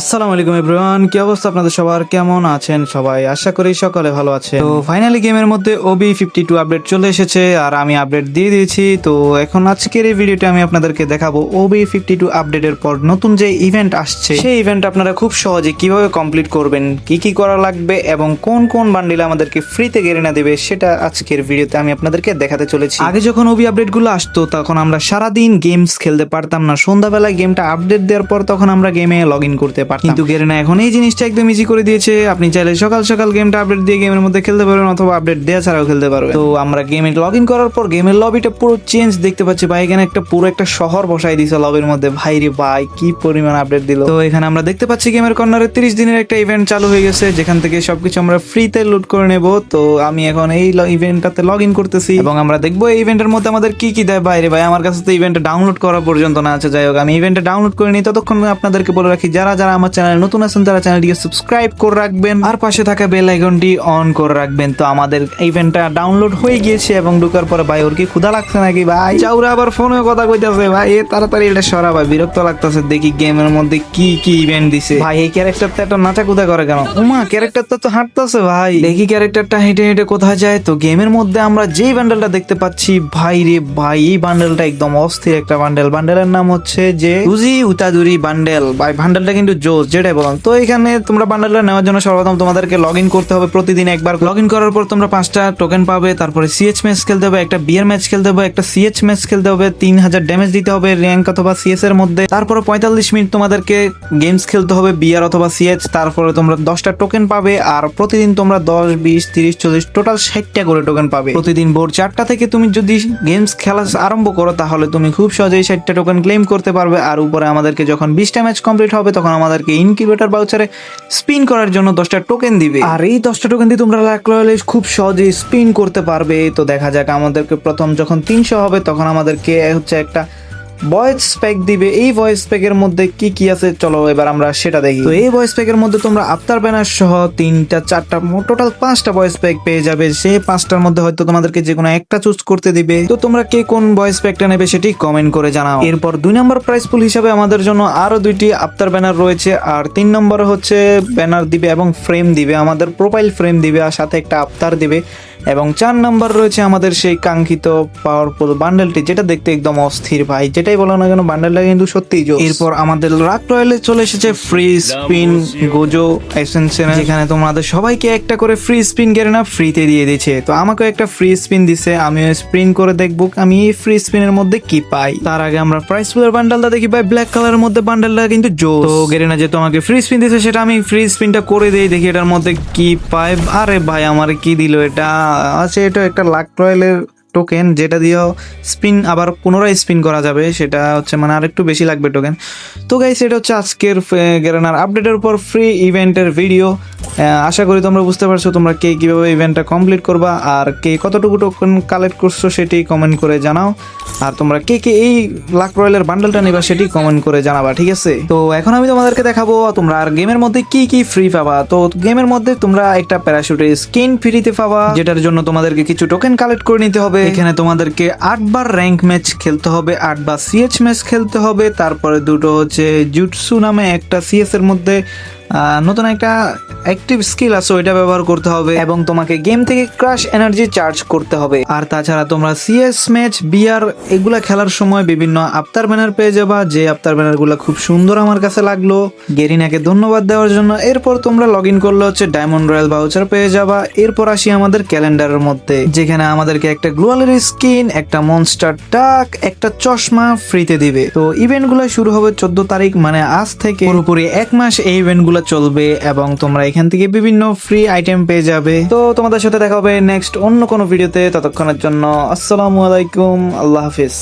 আসসালামু আলাইকুম এভরিওয়ান, কি অবস্থা আপনাদের সবার? কেমন আছেন সবাই? আশা করি সকলে ভালো আছে তো ফাইনালি গেমের মধ্যে ওবি ফিফটি টু আপডেট চলে এসেছে, আর আমি আপডেট দিয়ে দিয়েছি। তো এখন আজকের এই ভিডিওটা আমি আপনাদেরকে দেখাবো ওবি ফিফটি টু আপডেটের পর নতুন যে ইভেন্ট আসছে, সেই ইভেন্ট আপনারা খুব সহজে কীভাবে কমপ্লিট করবেন, কি কি করা লাগবে, এবং কোন কোন বান্ডিল আমাদেরকে ফ্রিতে গেড়ে না দেবে, সেটা আজকের ভিডিওতে আমি আপনাদেরকে দেখাতে চলেছি। আগে যখন ওবি আপডেটগুলো আসতো, তখন আমরা সারাদিন গেমস খেলতে পারতাম না। সন্ধ্যাবেলায় গেমটা আপডেট দেওয়ার পর তখন আমরা গেমে লগ ইন করতে পারতাম। কিন্তু গেরিনা এখন এই জিনিসটা একদম ইজি করে দিয়েছে। আপনি চাইলে সকাল সকাল গেমটা আপডেট দিয়ে গেমের মধ্যে খেলতে পারবেন অথবা আপডেট দেওয়া ছাড়াও খেলতে পারবেন। তো আমরা গেমে লগ ইন করার পর গেমের লবিটা পুরো চেঞ্জ দেখতে পাচ্ছি। ভাই, এখানে একটা পুরো একটা শহর বসাই দিয়েছে লবির মধ্যে। ভাই রে ভাই, কি পরিমাণ আপডেট দিল। তো এখানে আমরা দেখতে পাচ্ছি গেমের কর্নারে তিরিশ দিনের একটা ইভেন্ট চালু হয়ে গেছে, যেখান থেকে সবকিছু আমরা ফ্রিতে লুট করে নেব। তো আমি এখন এই ইভেন্টটাতে লগ ইন করতেছি। এবং আমরা দেখব এই ইভেন্টের মধ্যে আমাদের কি কি দেয়। বাইরে ভাই, আমার কাছে তো ইভেন্টে ডাউনলোড করা পর্যন্ত না আছে। যাই হোক, আমি ইভেন্টে ডাউনলোড করে নিই। ততক্ষণ আপনাদেরকে বলে রাখি, যারা যারা আমার চ্যানেলে নতুন আছেন তারা চ্যানেলটিকে সাবস্ক্রাইব করে রাখবেন। আর পাশে থাকা বেল আইকনটি অন করে রাখবেন। তো আমাদের ইভেন্টটা ডাউনলোড হয়ে গিয়েছে এবং ঢুকার পরে ভাই, ওর কি ক্ষুধা লাগছে নাকি ভাই? চাউরা আবার ফোনে কথা কইতাছে ভাই। এ তাড়াতাড়ি এটা সরা ভাই, বিরক্ত লাগতেছে। দেখি গেমের মধ্যে কি কি ইভেন্ট দিছে। ভাই, এই ক্যারেক্টারটা এত নাচা কুদা করে কেন? উমা ক্যারেক্টারটা তো হাঁটতেছে ভাই। দেখি ক্যারেক্টারটা হেঁটে হেঁটে কোথায় যায়। তো গেমের মধ্যে আমরা যেই বান্ডেলটা দেখতে পাচ্ছি, ভাই রে ভাই, এই বান্ডেলটা একদম অস্থির একটা বান্ডেল বান্ডেলের নাম হচ্ছে যে উজি উতাদুরি বান্ডেল ভাই বান্ডেলটা কিন্তু জোস যেটাই বললাম তো এখানে তোমরা বান্ডেলটা নেওয়ার জন্য সর্বপ্রথম তোমাদেরকে লগ ইন করতে হবে প্রতিদিন একবার। লগ ইন করার পর তোমরা পাঁচটা টোকেন পাবে, তারপরে সিএচ ম্যাচ খেলতে হবে, একটা বিয়ার ম্যাচ খেলতে হবে, একটা সিএচ ম্যাচ খেলতে হবে, তিন হাজার ড্যামেজ দিতে হবে র্যাঙ্ক অথবা সিএস এর মধ্যে। তারপরে পঁয়তাল্লিশ মিনিট তোমাদেরকে গেমস খেলতে হবে বিয়ার অথবা সিএচ তারপরে তোমরা দশটা টোকেন পাবে, আর প্রতিদিন তোমরা দশ, বিশ, তিরিশ, চল্লিশ টোটাল ষাটটা করে টোকেন পাবে। প্রতিদিন ভোর চারটা থেকে তুমি যদি গেমস খেলা আরম্ভ করো, তাহলে তুমি খুব সহজেই ষাটটা টোকেন ক্লেম করতে পারবে, আর উপরে আমাদেরকে যখন বিশটা ম্যাচ কমপ্লিট হবে, তখন আমাদেরকে ইনকিউবেটর বাউচারে স্পিন করার জন্য দশটা টোকেন দিবে। আর এই দশটা টোকেন দিয়ে তোমরা লাখ খুব সহজেই স্পিন করতে পারবে। তো দেখা যাক আমাদেরকে প্রথম যখন তিনশো হবে, তখন আমাদেরকে হচ্ছে একটা ভয়েস প্যাক দিবে। এই ভয়েস প্যাকের মধ্যে কি কি আছে? চলো এবার আমরা সেটা দেখি। তো এই ভয়েস প্যাকের মধ্যে তোমরা আফতার ব্যানার সহ তিনটা, চারটা টোটাল পাঁচটা ভয়েস প্যাক পেয়ে যাবে। সেই পাঁচটার মধ্যে হয়তো তোমাদেরকে যে কোনো একটা চুজ করতে দিবে। তো তোমরা কে কোন ভয়েস প্যাকটা নেবে সেটি কমেন্ট করে জানাও। এরপর দুই নম্বর প্রাইস পুল হিসাবে আমাদের জন্য আরও দুইটি আফতার ব্যানার রয়েছে। আর তিন নম্বর হচ্ছে ব্যানার দিবে এবং ফ্রেম দিবে। আমাদের প্রোফাইল ফ্রেম দিবে আর সাথে একটা আফতার দিবে। এবং চার নম্বর রয়েছে আমাদের সেই কাঙ্ক্ষিত পাওয়ারফুল বান্ডেলটি যেটা দেখতে একদম অস্থির ভাই। যেটাই বলো না কেন বান্ডেলটা কিন্তু সত্যিই জোস। এরপর আমাদের রাক রয়্যালে চলে এসেছে ফ্রি স্পিন গোজো এসেনশন যেখানে তোমাদের সবাইকে একটা করে ফ্রি স্পিন গেরে না ফ্রিতে দিয়ে দিচ্ছে তো আমাকে একটা ফ্রি স্পিন দিছে আমিও স্পিন করে দেখব আমি এই ফ্রি স্পিনের মধ্যে কি পাই। তার আগে আমরা প্রাইস পুলের বান্ডেলটা দেখি ভাই ব্ল্যাক কালারের মধ্যে বান্ডেলটা কিন্তু জো তো গেরে না যে তোমাকে ফ্রি স্পিন দিছে সেটা আমি ফ্রি স্পিনটা করে দেই দেখি এটার মধ্যে কি পাই। আরে ভাই আমার কি দিল এটা? আছে এটা একটা লাক রয়েলের টোকেন যেটা দিয়েও স্পিন আবার পুনরায় স্পিন করা যাবে, সেটা হচ্ছে মানে আরেকটু বেশি লাগবে টোকেন তো গাইস এটা হচ্ছে আজকের গেরানার আপডেটের উপর ফ্রি ইভেন্টের ভিডিও আশা করি তোমরা বুঝতে পারছ তোমরা কে কীভাবে ইভেন্টটা কমপ্লিট করবা আর কে কতটুকু টোকেন কালেক্ট করছ সেটি কমেন্ট করে জানাও। আর তোমরা কে কে এই লাক রয়্যালের বান্ডেলটা নিবা সেটি কমেন্ট করে জানাবা, ঠিক আছে? তো এখন আমি তোমাদেরকে দেখাবো, তোমরা আর গেমের মধ্যে কি কি ফ্রি পাবা? তো গেমের মধ্যে তোমরা একটা প্যারাশুটের স্কিন ফ্রিতে পাবা, যেটার জন্য তোমাদেরকে কিছু টোকেন কালেক্ট করে নিতে হবে। এখানে তোমাদেরকে আটবার র্যাঙ্ক ম্যাচ খেলতে হবে আটবার সিএচ ম্যাচ খেলতে হবে, তারপরে দুটো হচ্ছে জুটসু নামে একটা সিএস এর মধ্যে নতুন একটা অ্যাক্টিভ স্কিল আছে, ওইটা ব্যবহার করতে হবে এবং তোমাকে গেম থেকে ক্রাশ এনার্জি চার্জ করতে হবে। আর তাছাড়া তোমরা সিএস ম্যাচ বিআর এগুলা খেলার সময় বিভিন্ন আফতার ব্যানার পেয়ে যাবা, যে আফতার ব্যানারগুলা খুব সুন্দর আমার কাছে লাগল। গেরিনাকে ধন্যবাদ দেওয়ার জন্য। এরপর তোমরা লগ ইন করলে হচ্ছে ডায়মন্ড রয়্যাল ভাউচার পেয়ে যাবা। এরপর আসি আমাদের ক্যালেন্ডারের মধ্যে, যেখানে আমাদেরকে একটা গ্লোয়ালের স্কিন একটা মনস্টার ডাক একটা চশমা ফ্রিতে দিবে। তো ইভেন্টগুলা শুরু হবে চোদ্দ তারিখ মানে আজ থেকে পুরোপুরি এক মাস এই ইভেন্ট গুলো চলবে এবং তোমরা এখান থেকে বিভিন্ন ফ্রি আইটেম পেয়ে যাবে। তো তোমাদের সাথে দেখা হবে নেক্সট অন্য কোনো ভিডিওতে ততক্ষণের জন্য আসসালামু আলাইকুম। আল্লাহ হাফিজ।